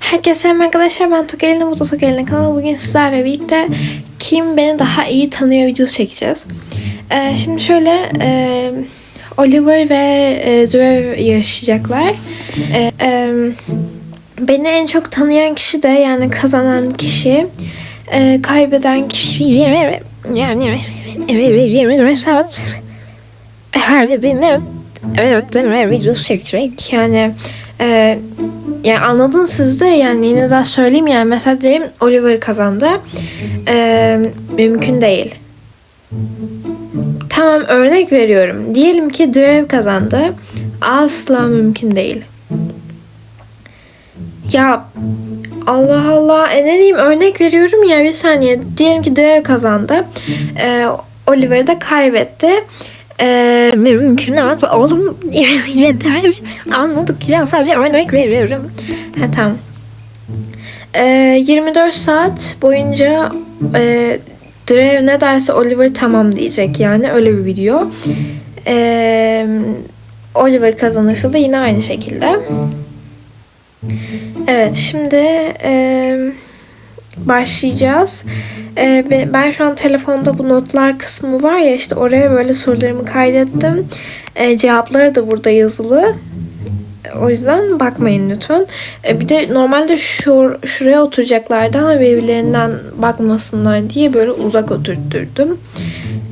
Herkese selam arkadaşlar ben Tokelina Mutlu Tokelina kanalı bugün sizlerle birlikte kim beni daha iyi tanıyor videosu çekeceğiz. Ee, şimdi şöyle e, Oliver ve e, Drew yarışacaklar. E, e, beni en çok tanıyan kişi de yani kazanan kişi e, kaybeden kişi yani çekecek. Yani e, yani anladın siz de yani yine daha söyleyeyim yani mesela diyelim Oliver kazandı. Ee, mümkün değil. Tamam örnek veriyorum. Diyelim ki Drew kazandı. Asla mümkün değil. Ya Allah Allah e ne diyeyim örnek veriyorum ya bir saniye. Diyelim ki Drew kazandı. Ee, Oliver da kaybetti. Ee, mümkün evet oğlum yeter anladık ya sadece örnek veriyorum. Ha tamam. Ee, 24 saat boyunca e, Drew ne derse Oliver tamam diyecek yani öyle bir video. Ee, Oliver kazanırsa da yine aynı şekilde. Evet şimdi e, başlayacağız. Ee, be- ben şu an telefonda bu notlar kısmı var ya işte oraya böyle sorularımı kaydettim. Ee, cevapları da burada yazılı. O yüzden bakmayın lütfen. Ee, bir de normalde şu, şuraya oturacaklardı ama birbirlerinden bakmasınlar diye böyle uzak oturtturdum.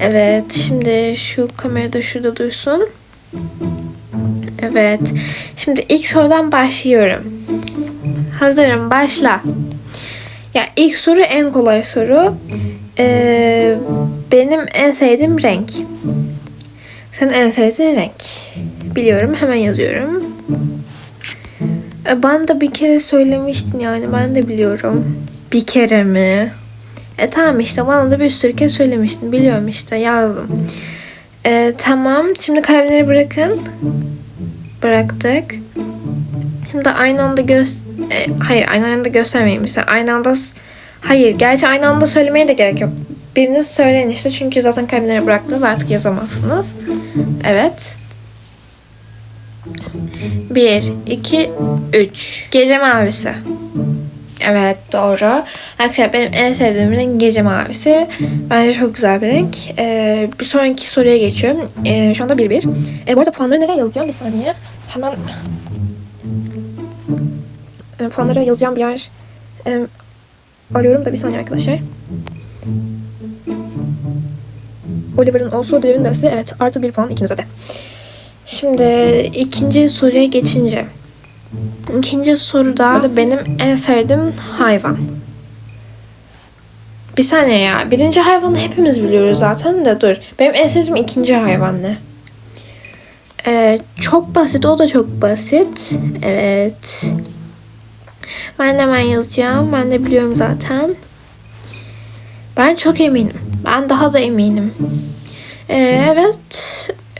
Evet şimdi şu kamerada şurada dursun. Evet. Şimdi ilk sorudan başlıyorum. Hazırım başla. Ya ilk soru en kolay soru. Ee, benim en sevdiğim renk. Senin en sevdiğin renk. Biliyorum hemen yazıyorum. Ee, bana da bir kere söylemiştin yani ben de biliyorum. Bir kere mi? E tamam işte bana da bir sürü kez söylemiştin. Biliyorum işte yazdım. Ee, tamam şimdi kalemleri bırakın. Bıraktık. Şimdi aynı anda göz... e, hayır aynı anda göstermeyin. Mesela aynı anda... Hayır gerçi aynı anda söylemeye de gerek yok. Biriniz söyleyin işte çünkü zaten kalemleri bıraktınız artık yazamazsınız. Evet. Bir, iki, üç. Gece mavisi. Evet doğru. Arkadaşlar benim en sevdiğim renk gece mavisi. Bence çok güzel bir renk. Ee, bir sonraki soruya geçiyorum. Ee, şu anda bir bir. Ee, bu arada puanları nereye yazacağım bir saniye. Hemen e, puanları yazacağım bir yer e, arıyorum da bir saniye arkadaşlar. Oliver'ın olsa Drew'in dersi evet artı bir puan ikinize de. Şimdi ikinci soruya geçince. İkinci soruda benim en sevdiğim hayvan. Bir saniye ya. Birinci hayvanı hepimiz biliyoruz zaten de dur. Benim en sevdiğim ikinci hayvan ne? Ee, çok basit. O da çok basit. Evet. Ben de hemen yazacağım. Ben de biliyorum zaten. Ben çok eminim. Ben daha da eminim. Ee, evet.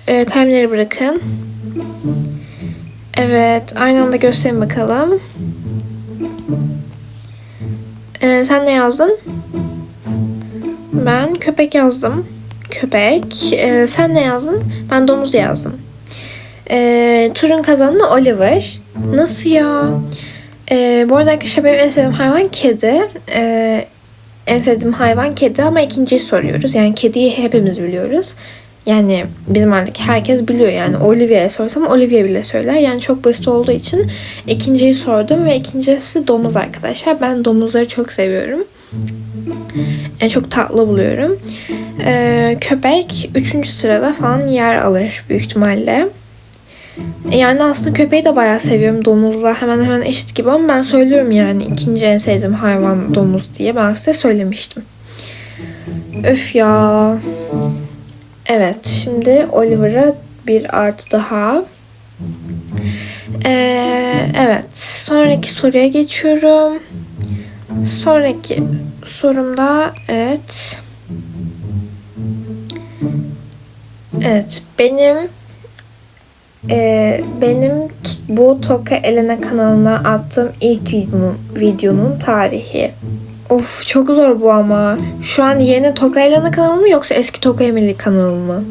Ee, kalemleri bırakın. Evet. Aynı anda gösterin bakalım. Ee, sen ne yazdın? Ben köpek yazdım. Köpek. Ee, sen ne yazdın? Ben domuz yazdım. Ee, turun kazananı Oliver. Nasıl ya? Ee, bu arada arkadaşlar benim en sevdiğim hayvan kedi. Ee, en sevdiğim hayvan kedi ama ikinciyi soruyoruz. Yani kediyi hepimiz biliyoruz. Yani bizim aradaki herkes biliyor yani. Olivia'ya sorsam Olivia bile söyler. Yani çok basit olduğu için ikinciyi sordum ve ikincisi domuz arkadaşlar. Ben domuzları çok seviyorum. Yani çok tatlı buluyorum. Ee, köpek üçüncü sırada falan yer alır büyük ihtimalle. Yani aslında köpeği de bayağı seviyorum. Domuzla hemen hemen eşit gibi ama ben söylüyorum yani ikinci en sevdiğim hayvan domuz diye ben size söylemiştim. Öf ya. Evet şimdi Oliver'a bir artı daha. Ee, evet sonraki soruya geçiyorum. Sonraki sorumda evet. Evet benim ee, benim bu Toka Elena kanalına attığım ilk videonun, videonun tarihi. Of çok zor bu ama. Şu an yeni Toka Elena kanalı mı yoksa eski Toka Emily kanalı mı?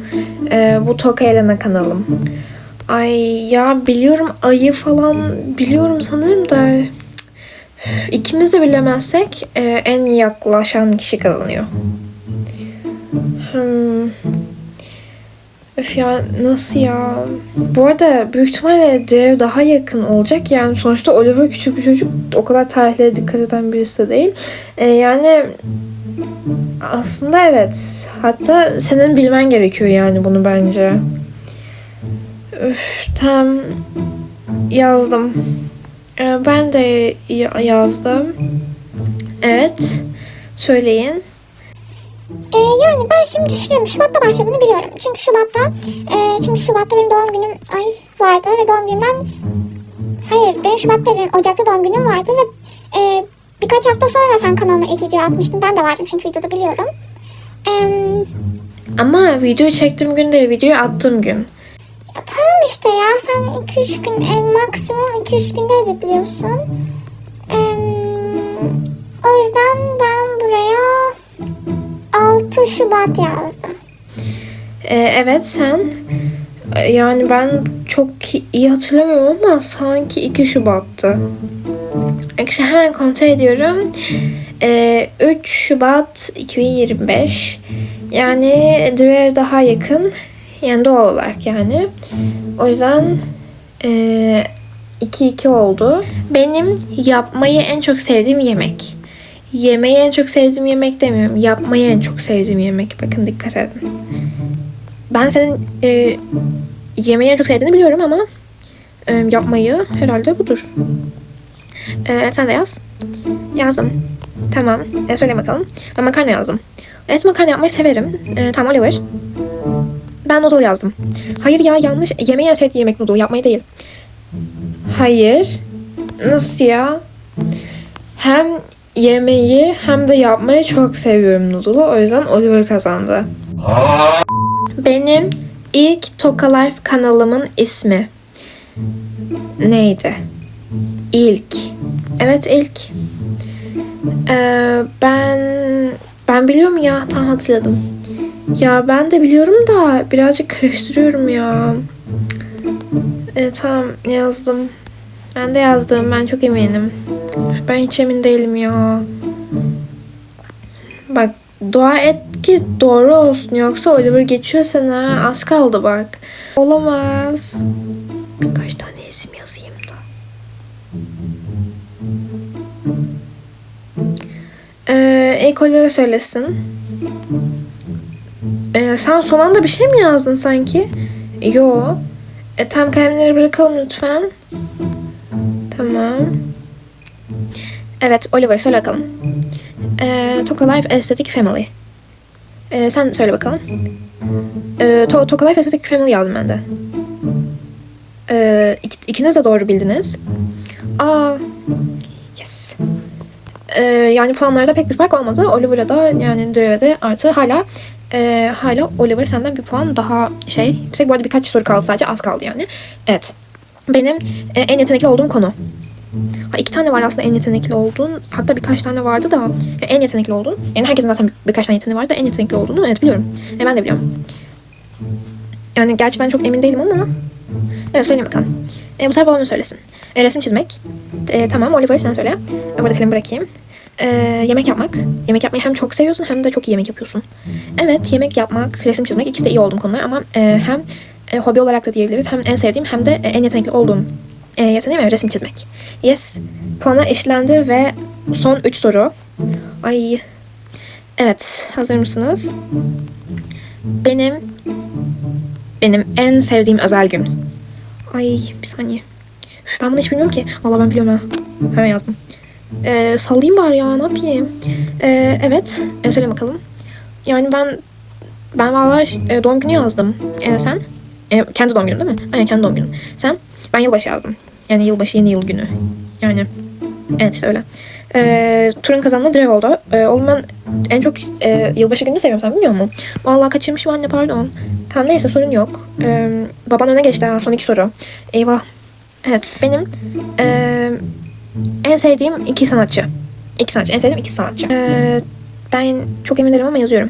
Ee, bu Toka Elena kanalım. Ay ya biliyorum ayı falan biliyorum sanırım da Üf, ikimiz de bilemezsek e, en yaklaşan kişi kazanıyor. Öf ya nasıl ya? Bu arada büyük ihtimalle Drew daha yakın olacak. Yani sonuçta Oliver küçük bir çocuk. O kadar tarihlere dikkat eden birisi de değil. E, yani aslında evet. Hatta senin bilmen gerekiyor yani bunu bence. Üf, tamam. Yazdım. Ee, ben de ya- yazdım. Evet. Söyleyin. Ee, yani ben şimdi düşünüyorum. Şubat'ta başladığını biliyorum. Çünkü Şubat'ta e, çünkü Şubat'ta benim doğum günüm ay vardı ve doğum günümden hayır benim Şubat'ta benim Ocak'ta doğum günüm vardı ve e, birkaç hafta sonra sen kanalına ilk video atmıştın. Ben de vardım çünkü videoda biliyorum. Em, Ama videoyu çektiğim gün değil, videoyu attığım gün. ya tamam işte ya sen 2-3 gün en maksimum 2-3 günde editliyorsun. Em, o yüzden ben buraya 6 Şubat yazdım. Ee, evet sen. Ee, Yani ben çok iyi hatırlamıyorum ama sanki 2 Şubat'tı. Arkadaşlar hemen kontrol ediyorum. Ee, 3 Şubat 2025. Yani Drew daha yakın. Yani doğal olarak yani. O yüzden 2-2 oldu. Benim yapmayı en çok sevdiğim yemek. Yemeği en çok sevdiğim yemek demiyorum. Yapmayı en çok sevdiğim yemek. Bakın dikkat edin. Ben senin e, yemeği en çok sevdiğini biliyorum ama e, yapmayı herhalde budur. E, sen de yaz. Yazdım. Tamam. E, söyle bakalım. Ben makarna yazdım. Evet makarna yapmayı severim. E, tamam Oliver. Ben noodle yazdım. Hayır ya yanlış. Yemeği en sevdiğim yemek noodle. Yapmayı değil. Hayır. Nasıl ya? Hem yemeği hem de yapmayı çok seviyorum noodle'u. O yüzden Oliver kazandı. Benim ilk Toka Life kanalımın ismi neydi? İlk. Evet ilk. Ee, ben ben biliyorum ya tam hatırladım. Ya ben de biliyorum da birazcık karıştırıyorum ya. Ee, tamam yazdım. Ben de yazdım. Ben çok eminim. Ben hiç emin değilim ya. Bak dua et ki doğru olsun yoksa Oliver geçiyor sana. Az kaldı bak. Olamaz. Birkaç tane isim yazayım da. Ee, ilk Oliver söylesin. Ee, sen son anda bir şey mi yazdın sanki? Yo. E, tam kalemleri bırakalım lütfen. Tamam. Evet Oliver söyle bakalım. Ee, Toka Life Aesthetic Family. Ee, sen söyle bakalım. Ee, to Toka Life Aesthetic Family yazdım ben de. Ee, ik- ikiniz de doğru bildiniz. Aa, yes. Ee, yani puanlarda pek bir fark olmadı. Oliver'a da yani Drew'e artı hala e, hala Oliver senden bir puan daha şey yüksek. Bu arada birkaç soru kaldı sadece az kaldı yani. Evet. Benim e, en yetenekli olduğum konu. Ha, iki tane var aslında en yetenekli olduğun. Hatta birkaç tane vardı da en yetenekli olduğun. Yani herkesin zaten bir- birkaç tane yeteneği var da en yetenekli olduğunu evet biliyorum. E, ben de biliyorum. Yani gerçi ben çok emin değilim ama. Evet söyleyeyim bakalım. E, bu sefer babam söylesin. E, resim çizmek. E, tamam Oliver sen söyle. E, burada kalemi bırakayım. E, yemek yapmak. Yemek yapmayı hem çok seviyorsun hem de çok iyi yemek yapıyorsun. Evet yemek yapmak, resim çizmek ikisi de iyi olduğum konular ama e, hem e, hobi olarak da diyebiliriz. Hem en sevdiğim hem de e, en yetenekli olduğum e, yeteneğim evet, resim çizmek. Yes. Puanlar eşitlendi ve son 3 soru. Ay. Evet. Hazır mısınız? Benim benim en sevdiğim özel gün. Ay bir saniye. Üf, ben bunu hiç bilmiyorum ki. Valla ben biliyorum ha. Hemen yazdım. Ee, sallayayım bari ya ne yapayım. Ee, evet. E, söyle bakalım. Yani ben ben valla e, doğum günü yazdım. E, sen? E, kendi doğum günüm değil mi? Aynen kendi doğum günüm. Sen? Ben yılbaşı yazdım. Yani yılbaşı yeni yıl günü. Yani evet işte öyle. Ee, turun kazandığı Drev oldu. Ee, oğlum ben en çok e, yılbaşı gününü seviyorum sen bilmiyor musun? Vallahi kaçırmışım anne pardon. Tamam neyse sorun yok. Ee, baban öne geçti son iki soru. Eyvah. Evet benim e, en sevdiğim iki sanatçı. İki sanatçı. En sevdiğim iki sanatçı. Ee, ben çok emin değilim ama yazıyorum.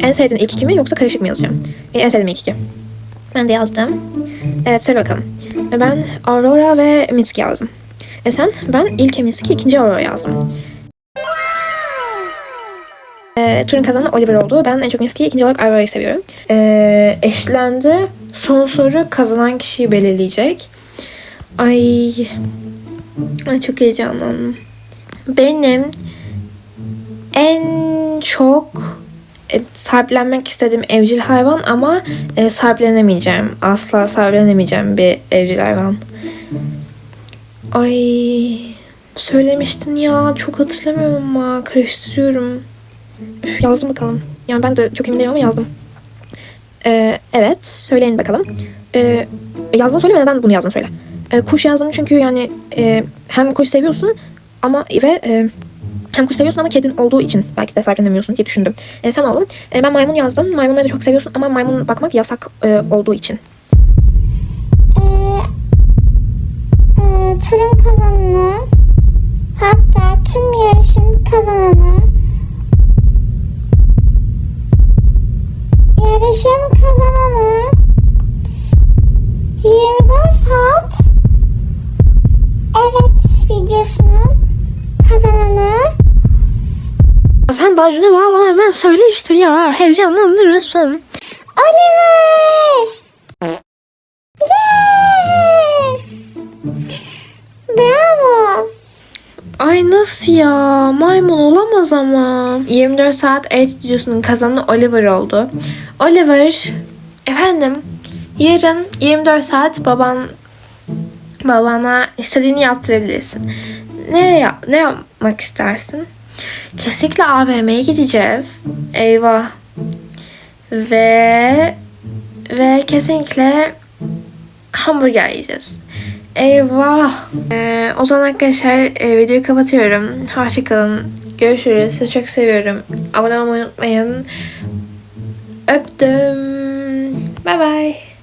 En sevdiğin ilk iki mi yoksa karışık mı yazacağım? Ee, en sevdiğim ilk iki. Ben de yazdım. Evet söyle bakalım. Ben Aurora ve Mitski yazdım. E sen? Ben ilk Mitski, ikinci Aurora yazdım. E, turun kazanı Oliver oldu. Ben en çok Mitski'yi, ikinci olarak Aurora'yı seviyorum. E, eşlendi. Son soru kazanan kişiyi belirleyecek. Ay, ay çok heyecanlandım. Benim en çok e, sahiplenmek istediğim evcil hayvan ama e, sahiplenemeyeceğim. Asla sahiplenemeyeceğim bir evcil hayvan. Ay söylemiştin ya çok hatırlamıyorum ama karıştırıyorum. Üf, yazdım bakalım. Yani ben de çok emin değilim ama yazdım. E, evet söyleyin bakalım. E, yazdın söyle ve neden bunu yazdın söyle. E, kuş yazdım çünkü yani e, hem kuş seviyorsun ama ve e, hem kuş seviyorsun ama kedin olduğu için belki de sahiplenemiyorsun diye düşündüm. E, sen oğlum. E, ben maymun yazdım. Maymunları da çok seviyorsun ama maymun bakmak yasak e, olduğu için. Ee, e, turun kazananı hatta tüm yarışın kazananı Önce bağlama hemen söyle işte ya. Heyecanlandırıyorsun. Oliver! Yes! Bravo! Ay nasıl ya? Maymun olamaz ama. 24 saat et videosunun kazananı Oliver oldu. Oliver, efendim yarın 24 saat baban babana istediğini yaptırabilirsin. Nereye ne yapmak istersin? Kesinlikle AVM'ye gideceğiz. Eyvah. Ve ve kesinlikle hamburger yiyeceğiz. Eyvah. Ee, o zaman arkadaşlar e, videoyu kapatıyorum. Hoşçakalın. Görüşürüz. Sizi çok seviyorum. Abone olmayı unutmayın. Öptüm. Bye bye.